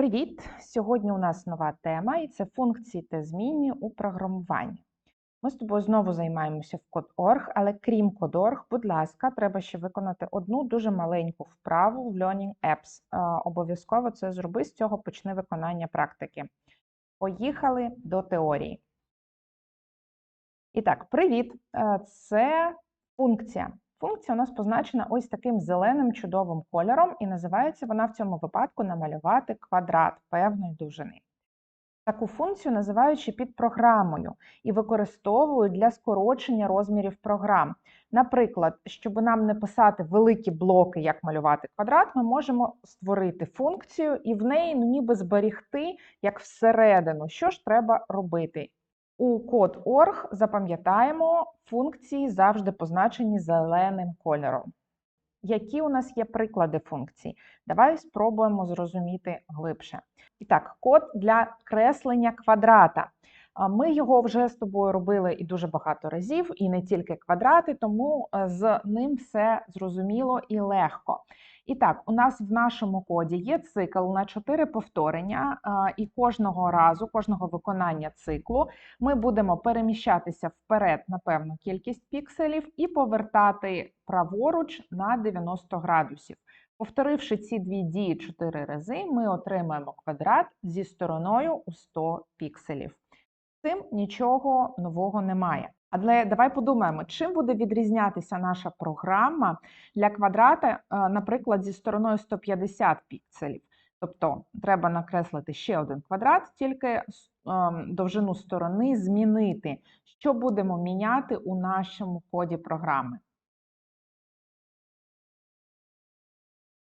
Привіт! Сьогодні у нас нова тема, і це функції та змінні у програмуванні. Ми з тобою знову займаємося в Code.org, але крім Code.org, будь ласка, треба ще виконати одну дуже маленьку вправу в Learning Apps. Обов'язково це зроби, з цього почни виконання практики. Поїхали до теорії. І так, привіт! Е, Це функція. Функція у нас позначена ось таким зеленим чудовим кольором, і називається вона в цьому випадку намалювати квадрат певної довжини. Таку функцію називаючи підпрограмою і використовують для скорочення розмірів програм. Наприклад, щоб нам не писати великі блоки, як малювати квадрат, ми можемо створити функцію і в неї ну, ніби зберігти як всередину, що ж треба робити. У Code.org запам'ятаємо функції завжди позначені зеленим кольором. Які у нас є приклади функцій? Давай спробуємо зрозуміти глибше. І так, код для креслення квадрата. Ми його вже з тобою робили і дуже багато разів, і не тільки квадрати, тому е, з ним все зрозуміло і легко. І так, у нас в нашому коді є цикл на 4 повторення, і кожного разу, кожного виконання циклу, ми будемо переміщатися вперед на певну кількість пікселів і повертати праворуч на 90 градусів. Повторивши ці дві дії 4 рази, ми отримаємо квадрат зі стороною у 100 пікселів. Цим нічого нового немає. Але давай подумаємо, чим буде відрізнятися наша програма для квадрата, е, наприклад, зі стороною 150 пікселів. Тобто треба накреслити ще один квадрат, тільки ем, довжину сторони змінити. Що будемо міняти у нашому коді програми?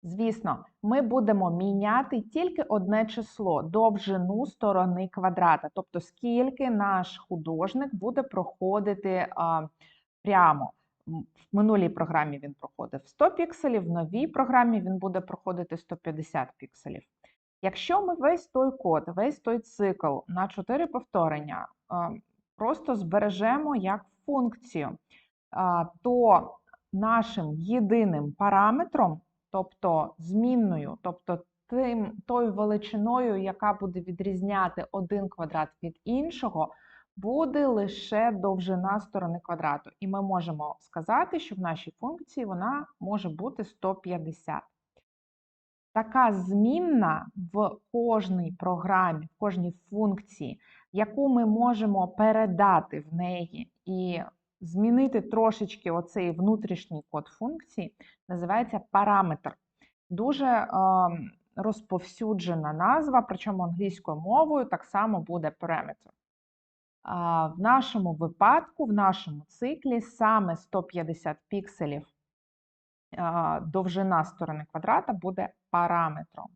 Звісно, ми будемо міняти тільки одне число довжину сторони квадрата, тобто скільки наш художник буде проходити а, прямо. В минулій програмі він проходив 100 пікселів, в новій програмі він буде проходити 150 пікселів. Якщо ми весь той код, весь той цикл на 4 повторення а, просто збережемо як функцію, а, то нашим єдиним параметром тобто змінною, тобто тим, тою величиною, яка буде відрізняти один квадрат від іншого, буде лише довжина сторони квадрату. І ми можемо сказати, що в нашій функції вона може бути 150. Така змінна в кожній програмі, в кожній функції, яку ми можемо передати в неї і змінити трошечки оцей внутрішній код функції, називається параметр. Дуже е, розповсюджена назва, причому англійською мовою так само буде параметр. В нашому випадку, в нашому циклі, саме 150 пікселів довжина сторони квадрата буде параметром.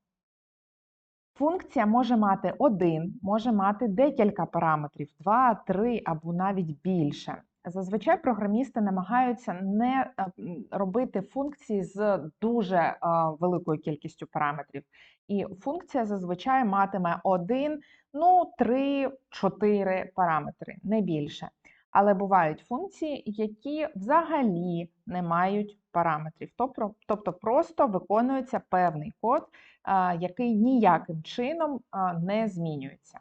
Функція може мати один, може мати декілька параметрів, два, три або навіть більше. Зазвичай програмісти намагаються не робити функції з дуже великою кількістю параметрів. І функція зазвичай матиме один, ну, три, чотири параметри, не більше. Але бувають функції, які взагалі не мають параметрів, тобто просто виконується певний код, який ніяким чином не змінюється.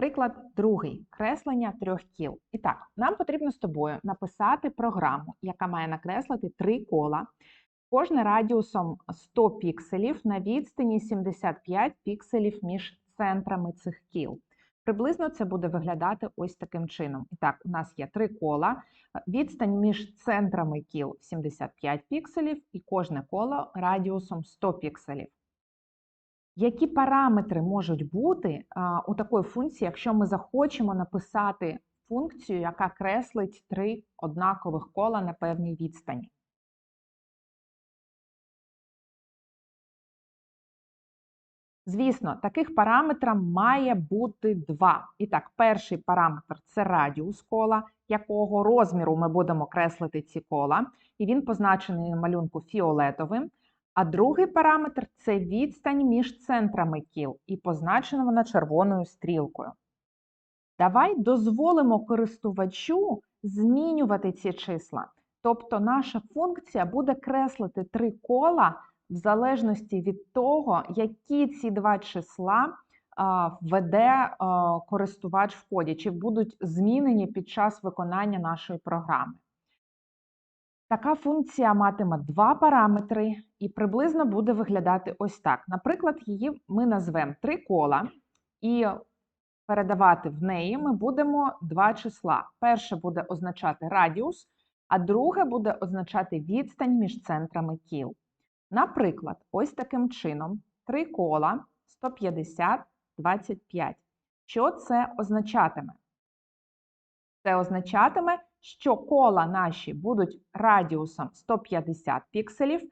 Приклад другий креслення трьох кіл. І так, нам потрібно з тобою написати програму, яка має накреслити три кола, кожне радіусом 100 пікселів на відстані 75 пікселів між центрами цих кіл. Приблизно це буде виглядати ось таким чином. І так, у нас є три кола, відстань між центрами кіл 75 пікселів, і кожне коло радіусом 100 пікселів. Які параметри можуть бути у такої функції, якщо ми захочемо написати функцію, яка креслить три однакових кола на певній відстані? Звісно, таких параметрів має бути два. І так, перший параметр це радіус кола, якого розміру ми будемо креслити ці кола, і він позначений на малюнку фіолетовим. А другий параметр це відстань між центрами кіл, і позначена вона червоною стрілкою. Давай дозволимо користувачу змінювати ці числа. Тобто наша функція буде креслити три кола в залежності від того, які ці два числа введе користувач в коді, чи будуть змінені під час виконання нашої програми. Така функція матиме два параметри і приблизно буде виглядати ось так. Наприклад, її ми назвемо три кола, і передавати в неї ми будемо два числа. Перше буде означати радіус, а друге буде означати відстань між центрами кіл. Наприклад, ось таким чином: три кола 150, 25. Що це означатиме? Це означатиме, що кола наші будуть радіусом 150 пікселів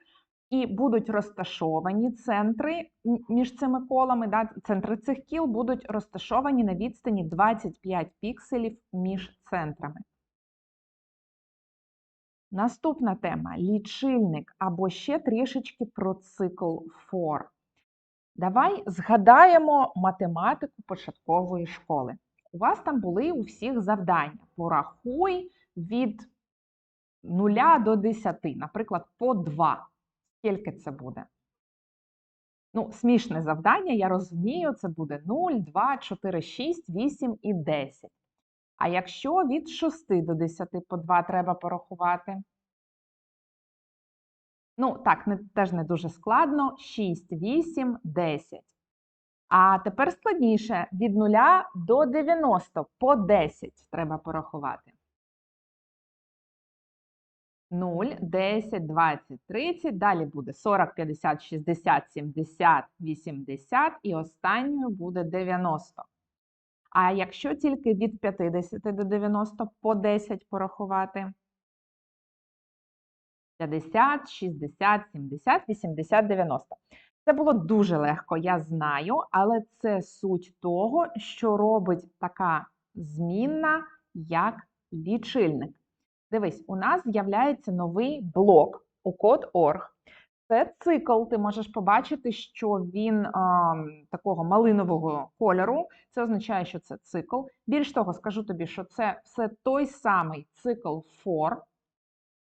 і будуть розташовані центри між цими колами, да, центри цих кіл будуть розташовані на відстані 25 пікселів між центрами. Наступна тема лічильник або ще трішечки про цикл FOR. Давай згадаємо математику початкової школи. У вас там були у всіх завдання. Порахуй від 0 до 10, наприклад, по 2. Скільки це буде? Ну, смішне завдання, я розумію, це буде 0, 2, 4, 6, 8 і 10. А якщо від 6 до 10 по 2 треба порахувати? Ну, так, не, теж не дуже складно. 6, 8, 10. А тепер складніше: від 0 до 90 по 10 треба порахувати. 0, 10, 20, 30. Далі буде 40, 50, 60, 70, 80 і останньою буде 90. А якщо тільки від 50 до 90 по 10 порахувати? 50, 60, 70, 80, 90. Це було дуже легко, я знаю, але це суть того, що робить така змінна, як лічильник. Дивись, у нас з'являється новий блок у Code.org. Це цикл, ти можеш побачити, що він а, такого малинового кольору. Це означає, що це цикл. Більш того, скажу тобі, що це все той самий цикл for,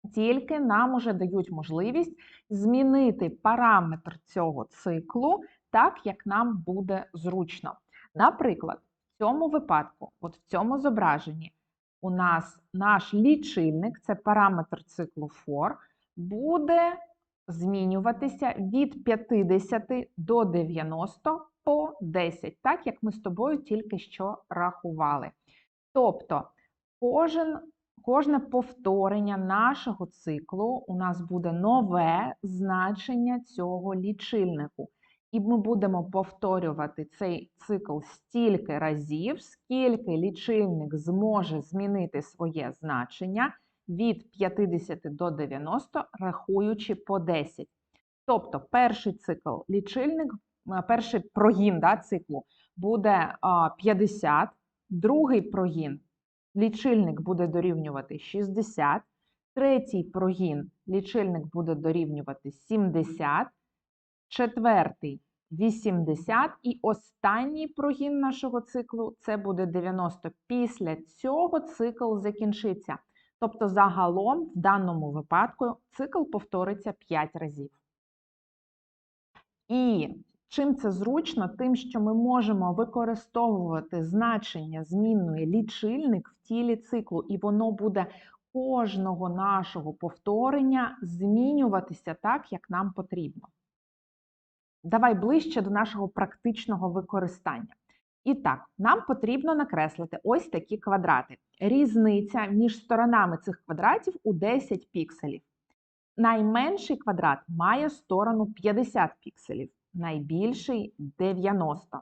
тільки нам уже дають можливість змінити параметр цього циклу так, як нам буде зручно. Наприклад, в цьому випадку, от в цьому зображенні, у нас наш лічильник, це параметр циклу for, буде змінюватися від 50 до 90 по 10, так як ми з тобою тільки що рахували. Тобто кожен, кожне повторення нашого циклу у нас буде нове значення цього лічильнику. І ми будемо повторювати цей цикл стільки разів, скільки лічильник зможе змінити своє значення від 50 до 90, рахуючи по 10. Тобто, перший цикл лічильник, перший прогін да, циклу буде 50, другий прогін лічильник буде дорівнювати 60, третій прогін лічильник буде дорівнювати 70 четвертий 80 і останній прогін нашого циклу це буде 90. Після цього цикл закінчиться. Тобто, загалом, в даному випадку, цикл повториться 5 разів. І чим це зручно, тим, що ми можемо використовувати значення змінної лічильник в тілі циклу, і воно буде кожного нашого повторення змінюватися так, як нам потрібно давай ближче до нашого практичного використання. І так, нам потрібно накреслити ось такі квадрати. Різниця між сторонами цих квадратів у 10 пікселів. Найменший квадрат має сторону 50 пікселів, найбільший 90.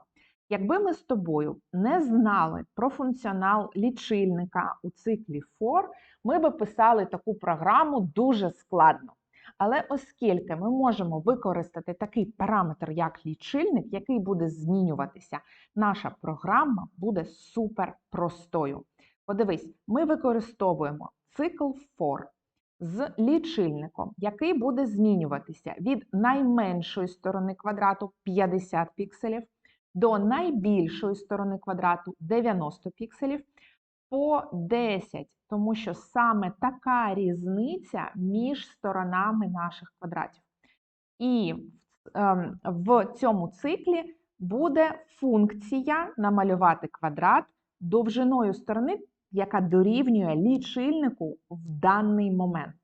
Якби ми з тобою не знали про функціонал лічильника у циклі for, ми би писали таку програму дуже складно. Але оскільки ми можемо використати такий параметр, як лічильник, який буде змінюватися, наша програма буде супер простою. Подивись, ми використовуємо цикл for з лічильником, який буде змінюватися від найменшої сторони квадрату 50 пікселів до найбільшої сторони квадрату 90 пікселів по 10, тому що саме така різниця між сторонами наших квадратів. І ем, в цьому циклі буде функція намалювати квадрат довжиною сторони, яка дорівнює лічильнику в даний момент.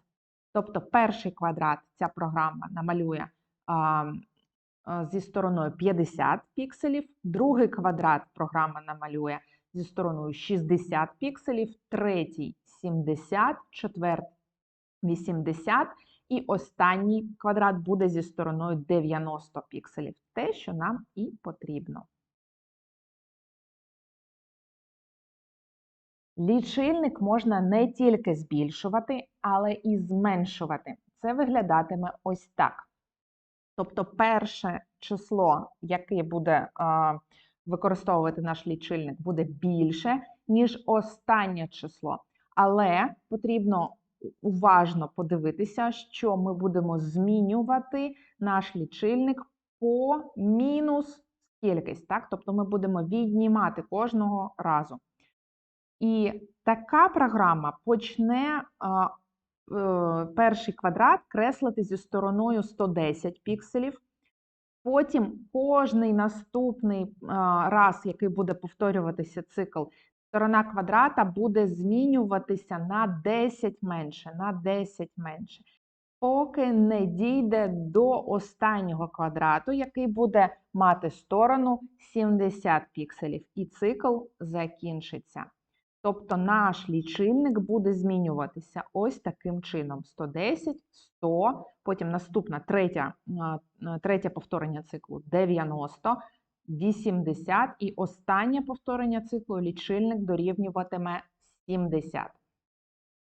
Тобто перший квадрат ця програма намалює а, зі стороною 50 пікселів, другий квадрат програма намалює зі стороною 60 пікселів, третій 70, четвертий 80 і останній квадрат буде зі стороною 90 пікселів. Те, що нам і потрібно. Лічильник можна не тільки збільшувати, але і зменшувати. Це виглядатиме ось так. Тобто, перше число, яке буде використовувати наш лічильник, буде більше, ніж останнє число. Але потрібно уважно подивитися, що ми будемо змінювати наш лічильник по мінус кількість. Так? Тобто ми будемо віднімати кожного разу. І така програма почне е, перший квадрат креслити зі стороною 110 пікселів. Потім кожний наступний раз, який буде повторюватися цикл, сторона квадрата буде змінюватися на 10 менше, на 10 менше, поки не дійде до останнього квадрату, який буде мати сторону 70 пікселів, і цикл закінчиться. Тобто наш лічильник буде змінюватися ось таким чином: 110, 100, потім наступна третя, третє повторення циклу 90, 80 і останнє повторення циклу лічильник дорівнюватиме 70.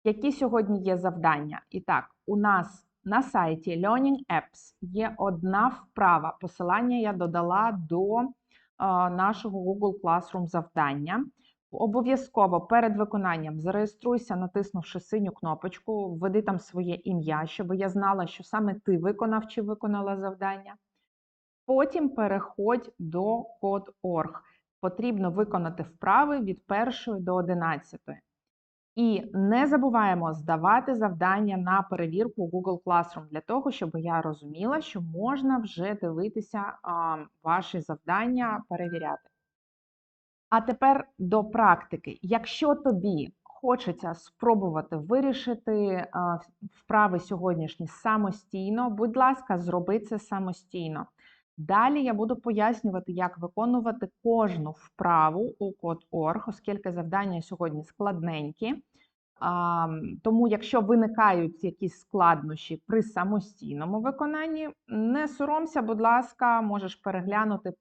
Які сьогодні є завдання? І так, у нас на сайті Learning Apps є одна вправа. Посилання я додала до нашого Google Classroom завдання. Обов'язково перед виконанням зареєструйся, натиснувши синю кнопочку, введи там своє ім'я, щоб я знала, що саме ти виконав чи виконала завдання. Потім переходь до Code.org. Потрібно виконати вправи від 1 до 11. І не забуваємо здавати завдання на перевірку Google Classroom для того, щоб я розуміла, що можна вже дивитися а, ваші завдання, перевіряти. А тепер до практики. Якщо тобі хочеться спробувати вирішити вправи сьогоднішні самостійно, будь ласка, зроби це самостійно. Далі я буду пояснювати, як виконувати кожну вправу у Code.org, оскільки завдання сьогодні складненькі. Тому, якщо виникають якісь складнощі при самостійному виконанні, не соромся, будь ласка, можеш переглянути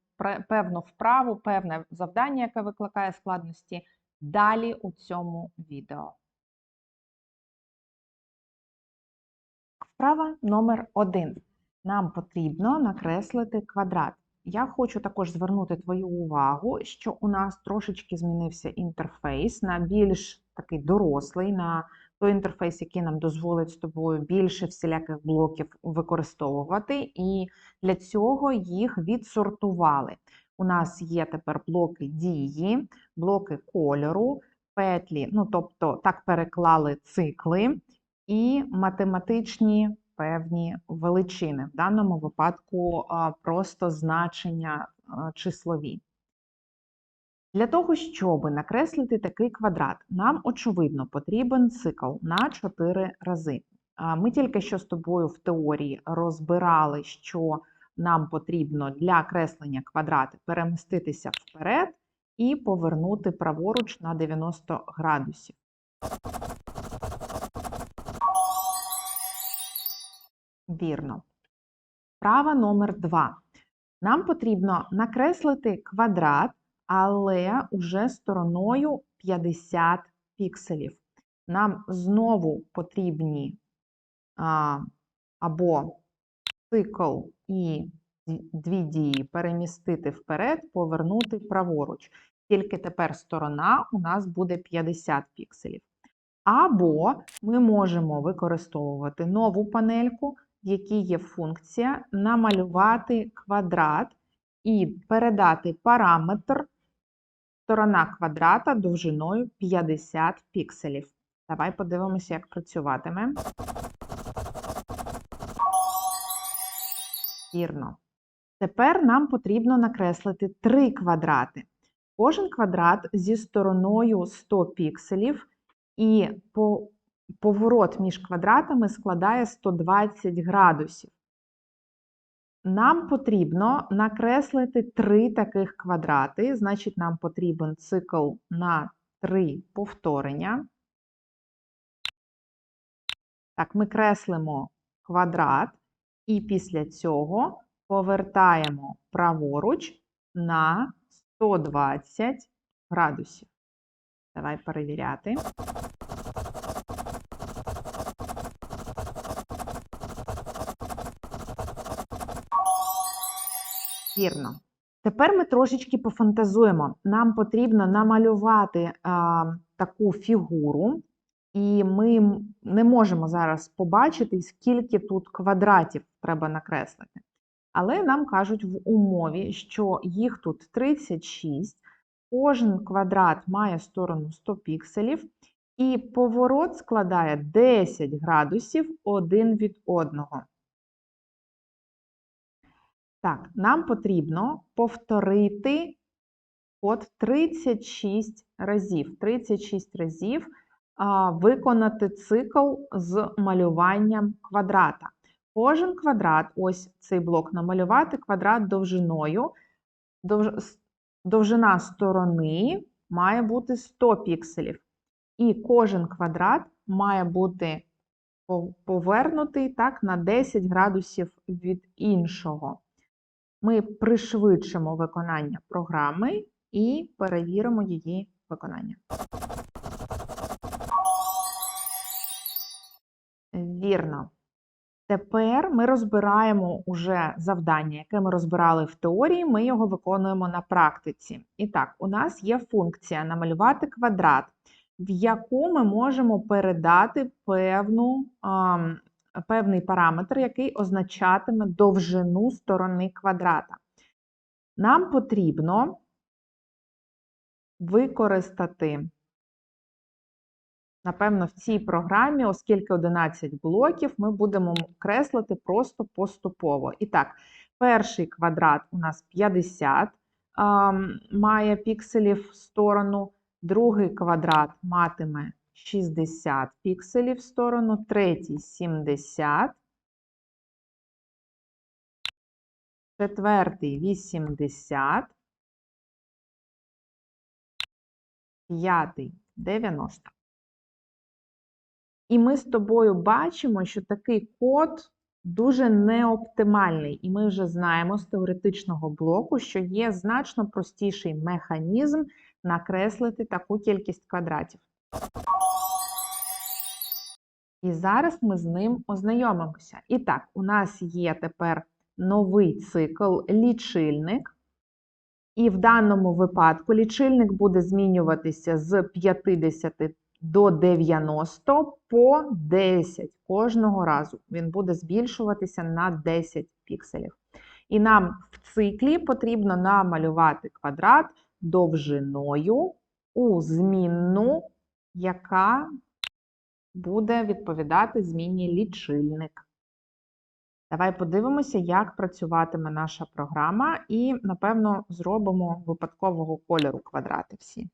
певну вправу, певне завдання, яке викликає складності, далі у цьому відео. Вправа номер один. Нам потрібно накреслити квадрат. Я хочу також звернути твою увагу, що у нас трошечки змінився інтерфейс на більш такий дорослий, на той інтерфейс, який нам дозволить з тобою більше всіляких блоків використовувати, і для цього їх відсортували. У нас є тепер блоки дії, блоки кольору, петлі, ну тобто так переклали цикли і математичні певні величини. В даному випадку просто значення числові. Для того, щоб накреслити такий квадрат, нам, очевидно, потрібен цикл на 4 рази. Ми тільки що з тобою в теорії розбирали, що нам потрібно для креслення квадрата переміститися вперед і повернути праворуч на 90 градусів. Вірно. Права номер 2. Нам потрібно накреслити квадрат але уже стороною 50 пікселів. Нам знову потрібні а, або цикл і дві дії перемістити вперед, повернути праворуч. Тільки тепер сторона у нас буде 50 пікселів. Або ми можемо використовувати нову панельку, в якій є функція намалювати квадрат і передати параметр Сторона квадрата довжиною 50 пікселів. Давай подивимося, як працюватиме. Вірно. Тепер нам потрібно накреслити три квадрати. Кожен квадрат зі стороною 100 пікселів, і по- поворот між квадратами складає 120 градусів. Нам потрібно накреслити три таких квадрати, значить, нам потрібен цикл на три повторення. Так, ми креслимо квадрат і після цього повертаємо праворуч на 120 градусів. Давай перевіряти. Вірно. Тепер ми трошечки пофантазуємо. Нам потрібно намалювати а, таку фігуру, і ми не можемо зараз побачити, скільки тут квадратів треба накреслити. Але нам кажуть в умові, що їх тут 36, кожен квадрат має сторону 100 пікселів, і поворот складає 10 градусів один від одного. Так, нам потрібно повторити от 36 разів. 36 разів а, виконати цикл з малюванням квадрата. Кожен квадрат, ось цей блок намалювати квадрат довжиною. Довж- Довжина сторони має бути 100 пікселів. І кожен квадрат має бути повернутий так, на 10 градусів від іншого. Ми пришвидшимо виконання програми і перевіримо її виконання. Вірно. Тепер ми розбираємо уже завдання, яке ми розбирали в теорії, ми його виконуємо на практиці. І так, у нас є функція намалювати квадрат, в яку ми можемо передати певну, певний параметр, який означатиме довжину сторони квадрата. Нам потрібно використати Напевно, в цій програмі, оскільки 11 блоків, ми будемо креслити просто поступово. І так, перший квадрат у нас 50 а, має пікселів в сторону, другий квадрат матиме 60 пікселів в сторону, третій 70, четвертий 80, п'ятий 90. І ми з тобою бачимо, що такий код дуже неоптимальний. І ми вже знаємо з теоретичного блоку, що є значно простіший механізм накреслити таку кількість квадратів. І зараз ми з ним ознайомимося. І так, у нас є тепер новий цикл лічильник. І в даному випадку лічильник буде змінюватися з 50 до 90 по 10 кожного разу. Він буде збільшуватися на 10 пікселів. І нам в циклі потрібно намалювати квадрат довжиною у змінну, яка буде відповідати зміні лічильник. Давай подивимося, як працюватиме наша програма, і, напевно, зробимо випадкового кольору квадрати всі.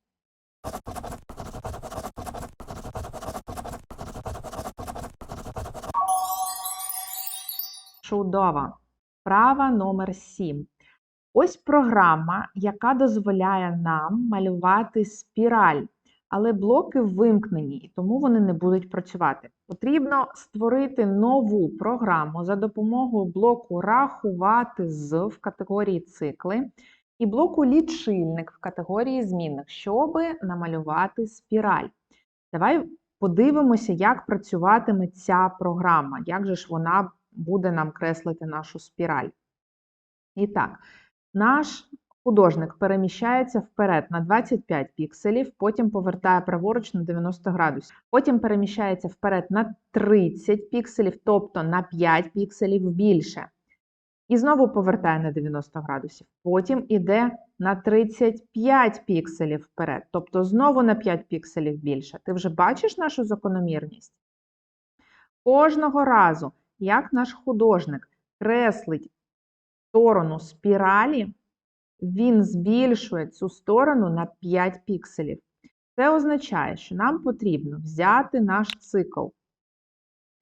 Чудово. Права номер 7. Ось програма, яка дозволяє нам малювати спіраль, але блоки вимкнені, і тому вони не будуть працювати. Потрібно створити нову програму за допомогою блоку рахувати з в категорії цикли і блоку лічильник в категорії змінних, щоб намалювати спіраль. Давай подивимося, як працюватиме ця програма, як же ж вона буде нам креслити нашу спіраль. І так, наш художник переміщається вперед на 25 пікселів, потім повертає праворуч на 90 градусів. Потім переміщається вперед на 30 пікселів, тобто на 5 пікселів більше. І знову повертає на 90 градусів. Потім іде на 35 пікселів вперед, тобто знову на 5 пікселів більше. Ти вже бачиш нашу закономірність? Кожного разу, як наш художник креслить сторону спіралі, він збільшує цю сторону на 5 пікселів. Це означає, що нам потрібно взяти наш цикл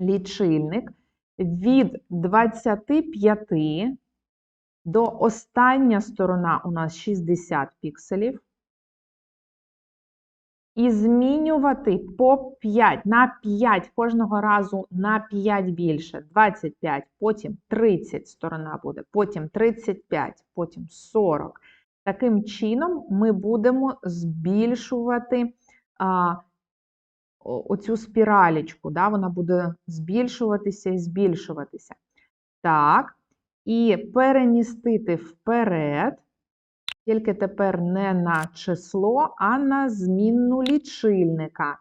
лічильник від 25 до остання сторона у нас 60 пікселів. І змінювати по 5 на 5 кожного разу на 5 більше. 25, потім 30 сторона буде, потім 35, потім 40. Таким чином ми будемо збільшувати а, оцю спіралічку. Да? Вона буде збільшуватися і збільшуватися. Так, і перемістити вперед, тільки тепер не на число, а на змінну лічильника.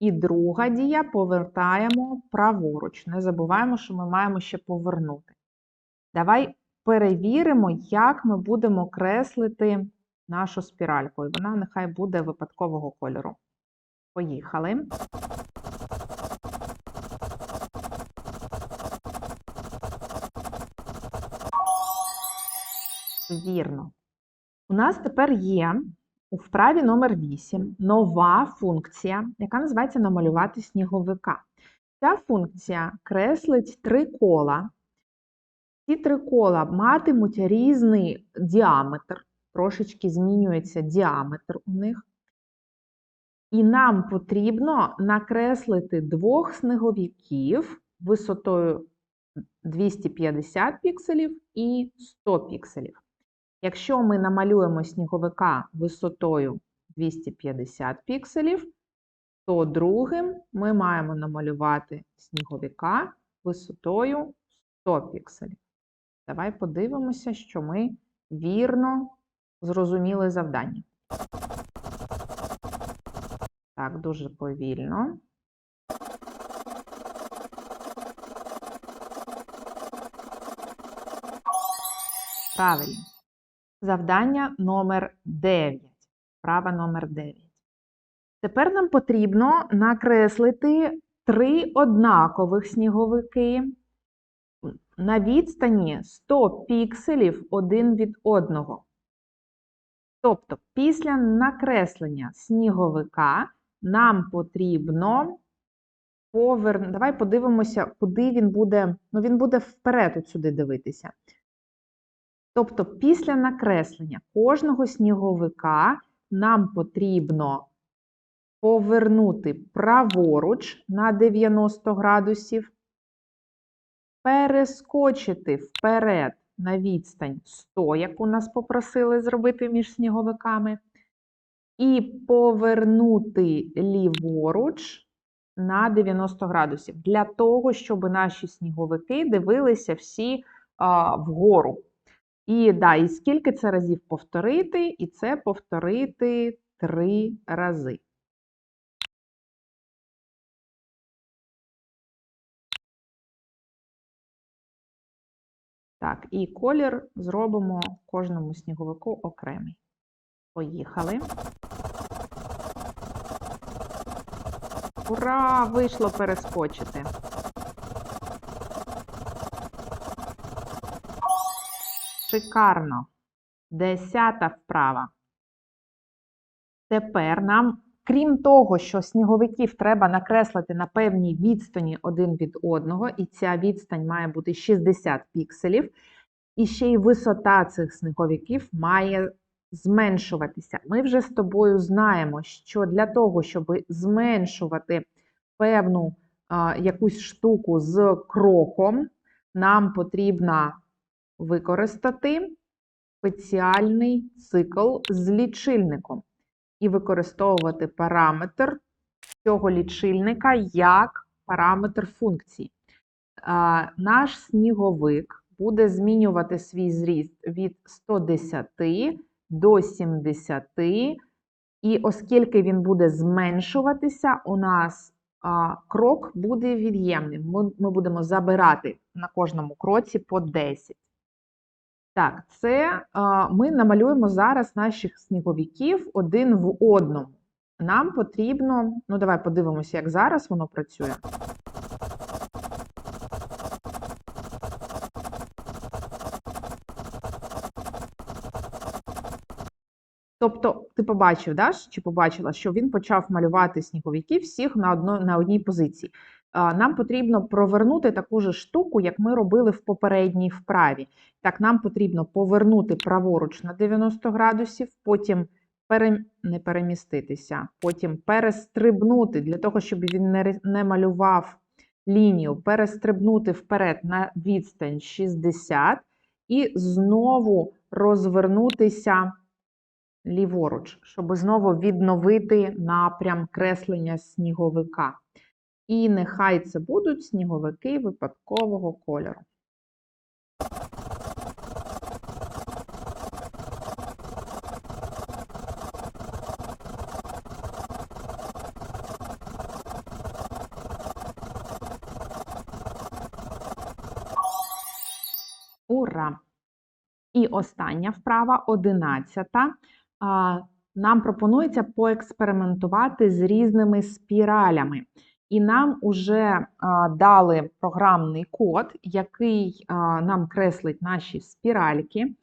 І друга дія повертаємо праворуч. Не забуваємо, що ми маємо ще повернути. Давай перевіримо, як ми будемо креслити нашу спіральку. І вона нехай буде випадкового кольору. Поїхали. Вірно. У нас тепер є у вправі номер 8 нова функція, яка називається намалювати сніговика. Ця функція креслить три кола. Ці три кола матимуть різний діаметр, трошечки змінюється діаметр у них. І нам потрібно накреслити двох сніговиків висотою 250 пікселів і 100 пікселів. Якщо ми намалюємо сніговика висотою 250 пікселів, то другим ми маємо намалювати сніговика висотою 100 пікселів. Давай подивимося, що ми вірно зрозуміли завдання. Так, дуже повільно. Правильно. Завдання номер 9. Права номер 9. Тепер нам потрібно накреслити три однакових сніговики на відстані 100 пікселів один від одного. Тобто, після накреслення сніговика нам потрібно повернути. Давай подивимося, куди він буде. Ну, він буде вперед от сюди дивитися. Тобто, після накреслення кожного сніговика нам потрібно повернути праворуч на 90 градусів, перескочити вперед на відстань 100, яку нас попросили зробити між сніговиками, і повернути ліворуч на 90 градусів, для того, щоб наші сніговики дивилися всі а, вгору. І да, і скільки це разів повторити, і це повторити три рази. Так, і колір зробимо кожному сніговику окремий. Поїхали. Ура! Вийшло перескочити. Шикарно. Десята вправа. Тепер нам, крім того, що сніговиків треба накреслити на певній відстані один від одного, і ця відстань має бути 60 пікселів, і ще й висота цих сніговиків має зменшуватися. Ми вже з тобою знаємо, що для того, щоб зменшувати певну а, якусь штуку з кроком, нам потрібно використати спеціальний цикл з лічильником і використовувати параметр цього лічильника як параметр функції. Наш сніговик буде змінювати свій зріст від 110 до 70, і оскільки він буде зменшуватися, у нас крок буде від'ємним. Ми будемо забирати на кожному кроці по 10. Так, це ми намалюємо зараз наших сніговиків один в одному. Нам потрібно, ну давай подивимося, як зараз воно працює. Тобто, ти побачив, да, чи побачила, що він почав малювати сніговики всіх на одно, на одній позиції. Нам потрібно провернути таку ж штуку, як ми робили в попередній вправі. Так, нам потрібно повернути праворуч на 90 градусів, потім пере... не переміститися, потім перестрибнути для того, щоб він не, не малював лінію, перестрибнути вперед на відстань 60 і знову розвернутися ліворуч, щоб знову відновити напрям креслення сніговика. І нехай це будуть сніговики випадкового кольору. Ура! І остання вправа, одинадцята. Нам пропонується поекспериментувати з різними спіралями. І нам уже дали програмний код, який нам креслить наші спіральки.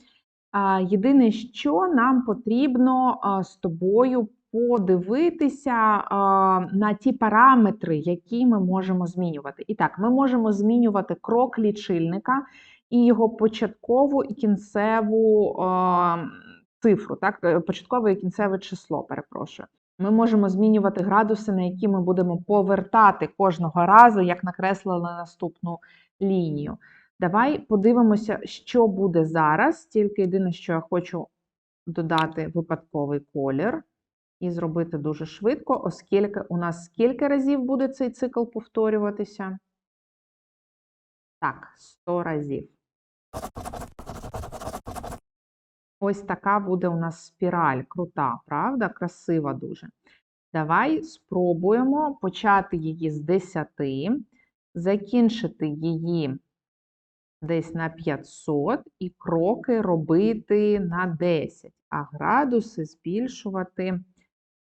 Єдине, що нам потрібно з тобою подивитися на ті параметри, які ми можемо змінювати. І так, ми можемо змінювати крок лічильника і його початкову і кінцеву цифру, так, е, початкове і кінцеве число, перепрошую. Ми можемо змінювати градуси, на які ми будемо повертати кожного разу, як накреслили наступну лінію. Давай подивимося, що буде зараз. Тільки єдине, що я хочу додати випадковий колір і зробити дуже швидко, оскільки у нас скільки разів буде цей цикл повторюватися? Так, 100 разів. Ось така буде у нас спіраль. Крута, правда? Красива дуже. Давай спробуємо почати її з 10, закінчити її десь на 500 і кроки робити на 10, а градуси збільшувати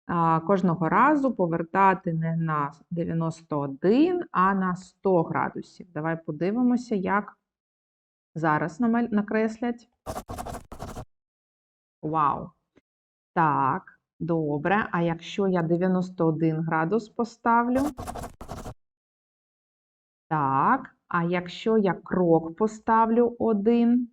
а, кожного разу, повертати не на 91, а на 100 градусів. Давай подивимося, як зараз накреслять. Вау! Так, добре. А якщо я 91 градус поставлю? Так, а якщо я крок поставлю 1?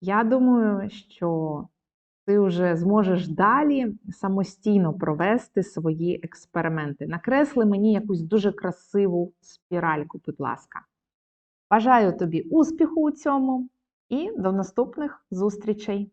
Я думаю, що ти вже зможеш далі самостійно провести свої експерименти. Накресли мені якусь дуже красиву спіральку, будь ласка. Бажаю тобі успіху у цьому і до наступних зустрічей!